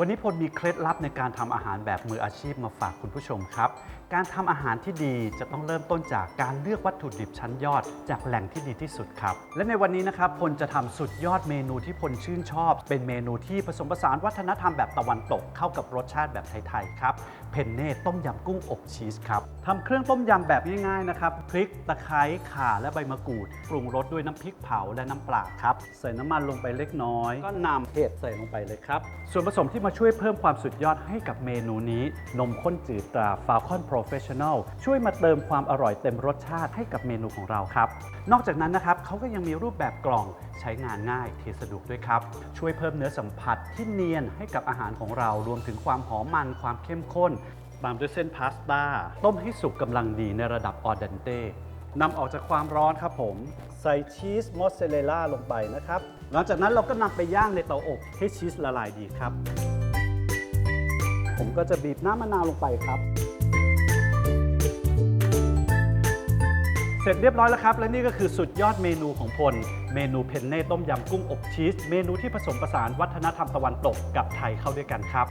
วันนี้พลมีเคล็ดลับในการทำอาหารแบบมืออาชีพมาฝากคุณผู้ชมครับ การทำอาหารที่ดีจะต้องเริ่มต้นจากการเลือกวัตถุดิบชั้นยอด จากแหล่งที่ดีที่สุดครับ และในวันนี้นะครับพลจะทำสุดยอดเมนูที่พลชื่นชอบ เป็นเมนูที่ผสมผสานวัฒนธรรมแบบตะวันตกเข้ากับรสชาติแบบไทยๆครับเพนเน่ต้มยำกุ้งอบชีสครับทำเครื่องต้มยำแบบง่ายๆนะครับพริกตะไคร้ข่าและใบมะกรูด ปรุงรสด้วยน้ำพริกเผาและน้ำปลาครับใส่น้ำมันลงไปเล็กน้อย ก็นำเห็ดใส่ลงไปเลยครับส่วนผสมที่มาช่วยเพิ่มความสุดยอดให้กับเมนูนี้ นมข้นจืดตรา Falcon Professional ช่วยมาเติมความอร่อยเต็มรสชาติให้กับเมนูของเราครับ นอกจากนั้นนะครับเขาก็ยังมีรูปแบบกล่องใช้งานง่ายเทสะดวกด้วยครับ ช่วยเพิ่มเนื้อสัมผัสที่เนียนให้กับอาหารของเรารวมถึงความหอมมันความเข้มข้น ตามด้วยเส้นพาสต้าต้มให้สุกกำลังดีในระดับออเดนเต้นำออกจากความร้อนครับผม ใส่ชีสมอสซาเรลล่าลงไปนะครับ หลังจากนั้นเราก็นำไปย่างในเตาอบให้ชีสละลายดีครับ ผมก็จะบีบน้ำมะนาวลงไปครับ ร็จเรียบร้อยแล้วครับ และนี่ก็คือสุดยอดเมนูของพล เมนูเพนเน่ต้มยำกุ้งอบชีส เมนูที่ผสมผสานวัฒนธรรมตะวันตกกับไทยเข้าด้วยกันครับ